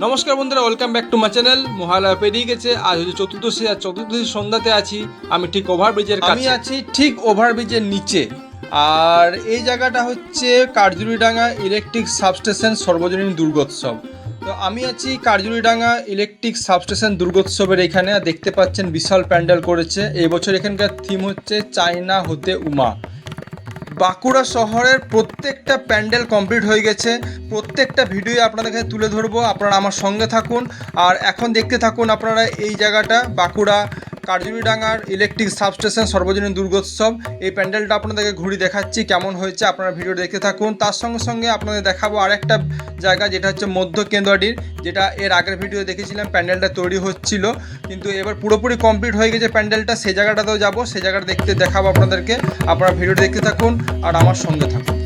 নমস্কার বন্ধুরা welcome back to my channel Mahalaya পেরিয়ে গেছে আজ হচ্ছে চতুর্দশী আর চতুর্দশী সন্ধ্যাতে আছি আমি ঠিক ওভারব্রিজের কাছে। আমি আছি ঠিক ওভারব্রিজের নিচে। আর এই জায়গাটা হচ্ছে কার্জুরিডাঙ্গা ইলেকট্রিক সাবস্টেশন সর্বজনীন দুর্গোৎসব। তো আমি আছি কার্জুরিডাঙ্গা ইলেকট্রিক সাবস্টেশন দুর্গোৎসবের এখানে দেখতে পাচ্ছেন বিশাল প্যান্ডেল করেছে। এবছর এখানকার থিম হচ্ছে চায়না হতে উমা। বাঁকুড়া শহরের প্রত্যেকটা প্যান্ডেল কমপ্লিট হয়ে গেছে। প্রত্যেকটা ভিডিও আপনাদের কাছে তুলে ধরবো। আপনারা আমার সঙ্গে থাকুন। আর এখন দেখতে থাকুন আপনারা এই জায়গাটা, বাঁকুড়া কার্জুরিডাঙ্গার ইলেকট্রিক সাবস্টেশন সর্বজনীন দুর্গোৎসব। এই প্যান্ডেলটা আপনাদেরকে ঘুরি দেখাচ্ছি কেমন হয়েছে, আপনারা ভিডিও দেখতে থাকুন। তার সঙ্গে সঙ্গে আপনাদের দেখাবো আরেকটা জায়গা, যেটা হচ্ছে মধ্য কেন্দ্রটির, যেটা এর আগের ভিডিও দেখেছিলাম, প্যান্ডেলটা তৈরি হচ্ছিল। কিন্তু এবার পুরোপুরি কমপ্লিট হয়ে গেছে প্যান্ডেলটা, সেই জায়গাটাতেও যাব, সেই জায়গাটা দেখতে দেখাবো আপনাদেরকে। আপনারা ভিডিও দেখতে থাকুন আর আমার সঙ্গে থাকুন।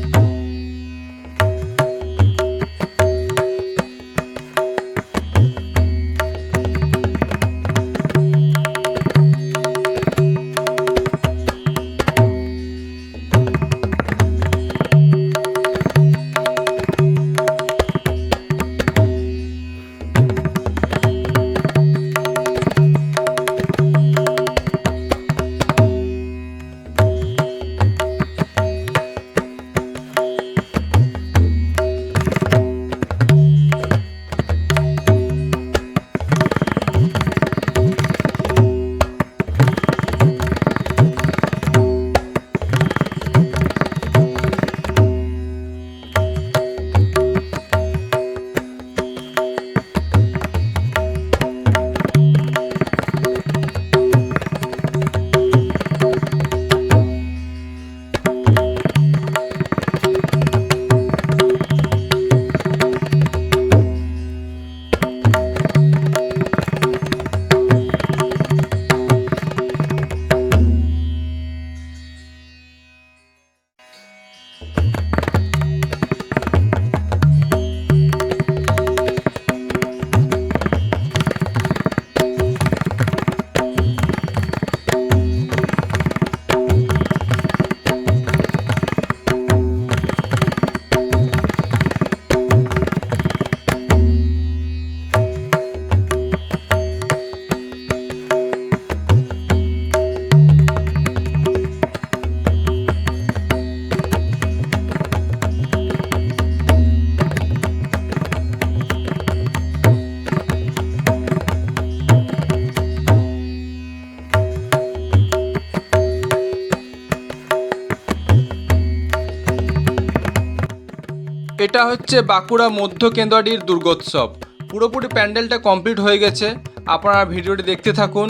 এটা হচ্ছে বাঁকুড়া মধ্য কেন্দ্রটির দুর্গোৎসব। পুরোপুরি প্যান্ডেলটা কমপ্লিট হয়ে গেছে, আপনারা ভিডিওটি দেখতে থাকুন।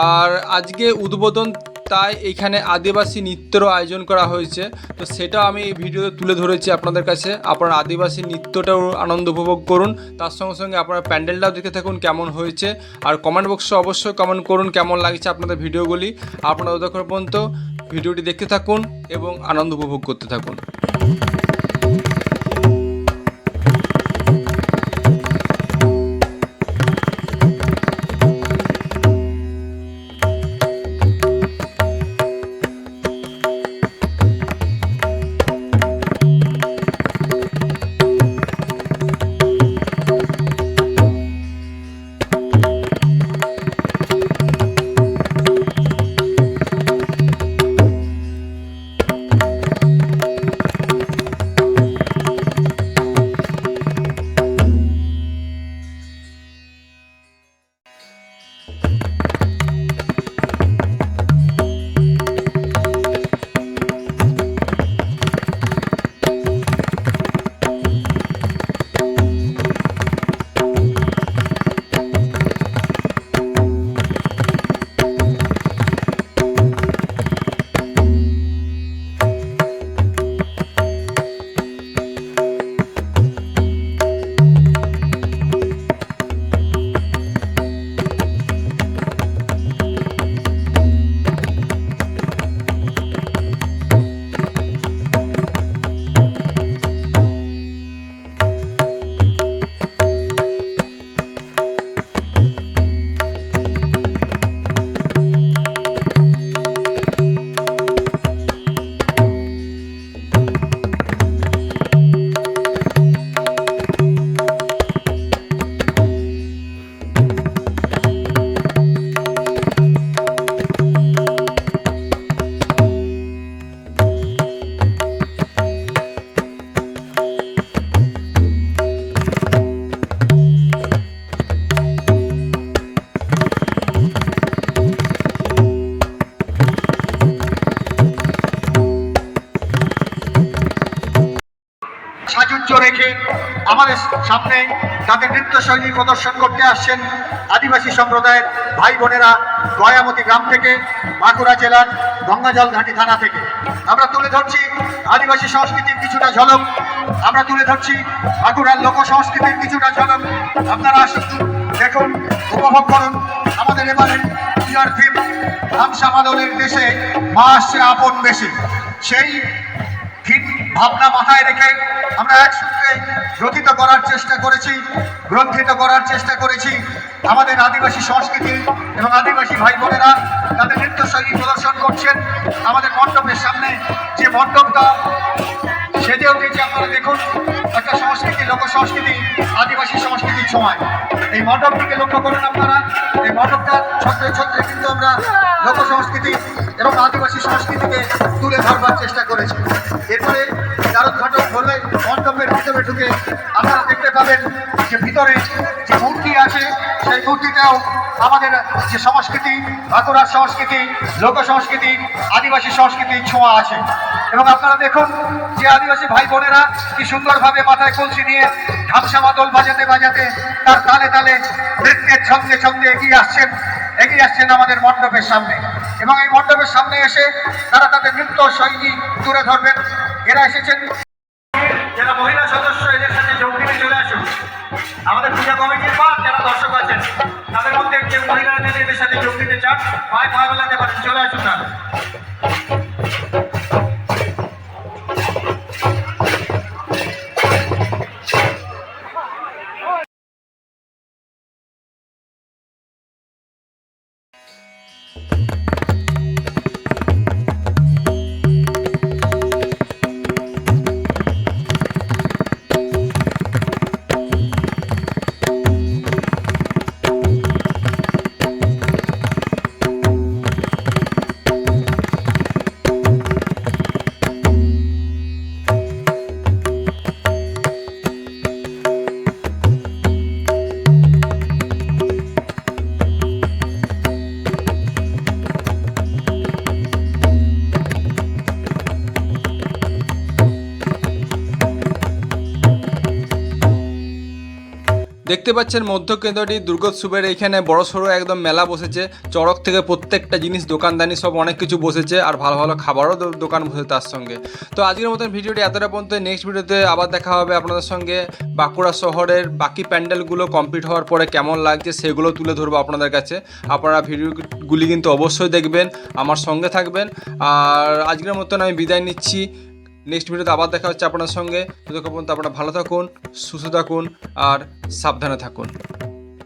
আর আজকে উদ্বোধন, তাই এখানে আদিবাসী নৃত্যেরও আয়োজন করা হয়েছে। তো সেটাও আমি এই ভিডিওতে তুলে ধরেছি আপনাদের কাছে। আপনারা আদিবাসী নৃত্যটাও আনন্দ উপভোগ করুন। তার সঙ্গে সঙ্গে আপনারা প্যান্ডেলটাও দেখে থাকুন কেমন হয়েছে। আর কমেন্ট বক্সে অবশ্যই কমেন্ট করুন কেমন লাগছে আপনাদের ভিডিওগুলি। আপনারা ততক্ষণ পর্যন্ত ভিডিওটি দেখতে থাকুন এবং আনন্দ উপভোগ করতে থাকুন। সামনে তাদের নৃত্যশৈলী প্রদর্শন করতে আসছেন আদিবাসী সম্প্রদায়ের ভাই বোনেরা গয়ামতি গ্রাম থেকে, বাঁকুড়া জেলার গঙ্গাজল ঘাটি থানা থেকে। আমরা তুলে ধরছি আদিবাসী সংস্কৃতির কিছুটা ঝলক। আমরা তুলে ধরছি বাঁকুড়ার লোক সংস্কৃতির কিছুটা ঝলক। আপনারা আসুন, দেখুন, উপভোগ করুন আমাদের এবারে ইয়ার থিম দেশে মা আসছে আপন বেশি সেই ভাবনা মাথায় রেখে আমরা একসঙ্গে গ্রথিত করার চেষ্টা করেছি, গ্রন্থিত করার চেষ্টা করেছি। আমাদের আদিবাসী সংস্কৃতি এবং আদিবাসী ভাই বোনেরা তাদের নৃত্যশৈলী প্রদর্শন করছেন। আমাদের মণ্ডপের সামনে যে মণ্ডপটা সেজে উঠেছে আপনারা দেখুন। একটা সংস্কৃতি, লোক সংস্কৃতি, আদিবাসী সংস্কৃতির সময়। এই মণ্ডপটিকে লক্ষ্য করুন আপনারা। এই মণ্ডপটা ছত্রে ছত্রে কিন্তু আমরা লোক সংস্কৃতি এবং আদিবাসী সংস্কৃতিকে তুলে ধরবার চেষ্টা করেছি। ভিতরে যে মূর্তি আছে, সেই মূর্তিটাও আমাদের যে সংস্কৃতি, বাঁকুড়ার সংস্কৃতি, লোক সংস্কৃতি, আদিবাসী সংস্কৃতির ছোঁয়া আছে। এবং আপনারা দেখুন যে আদিবাসী ভাই বোনেরা কি সুন্দরভাবে মাথায় কলসি নিয়ে ঢামসা মাদল বাজাতে বাজাতে তার তালে তালে নৃত্যের ছন্দে ছন্দে এগিয়ে আসছেন এগিয়ে আসছেন আমাদের মণ্ডপের সামনে। এবং এই মণ্ডপের সামনে এসে তারা তাদের নৃত্য শৈলী তুলে ধরবেন। এরা এসেছেন আমাদের পূজা কমিটির বা যারা দর্শক আছেন, তাদের মধ্যে যে মহিলারা যদি এদের সাথে যোগ দিতে চান। ভাই ভয় বেলাতে পারেন, চলে আসুন না। দেখতে পাচ্ছেন মধ্যকেন্দ্রটি দুর্গোৎসবের এখানে বড় সড়ো একদম মেলা বসেছে। চড়ক থেকে প্রত্যেকটা জিনিস, দোকানদানি সব অনেক কিছু বসেছে আর ভালো ভালো খাবারও দোকান বসে তার সঙ্গে। তো আজকের মতন ভিডিওটি এতটা পর্যন্ত। নেক্সট ভিডিওতে আবার দেখা হবে আপনাদের সঙ্গে। বাঁকুড়া শহরের বাকি প্যান্ডেলগুলো কমপ্লিট হওয়ার পরে কেমন লাগছে সেগুলো তুলে ধরবো আপনাদের কাছে। আপনারা ভিডিওগুলি কিন্তু অবশ্যই দেখবেন, আমার সঙ্গে থাকবেন। আর আজকের মতন আমি বিদায় নিচ্ছি। নেক্সট ভিডিওতে আবার দেখা হচ্ছে আপনার সঙ্গে। ততক্ষণ পর্যন্ত আপনারা ভালো থাকুন, সুস্থ থাকুন, আর সাবধানে থাকুন।